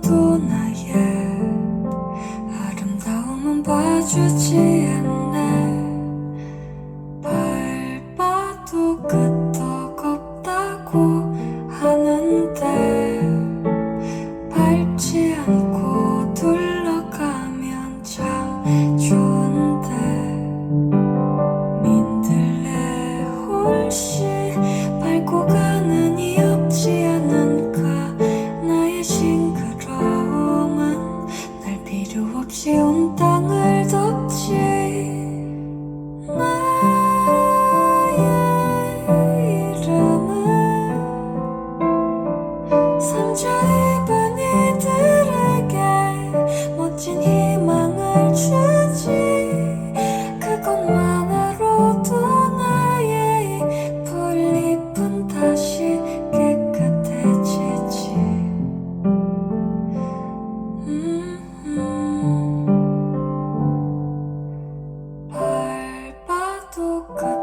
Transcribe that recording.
아무도 나의 아름다움은 봐주지 않네. 밟아도 끝. とか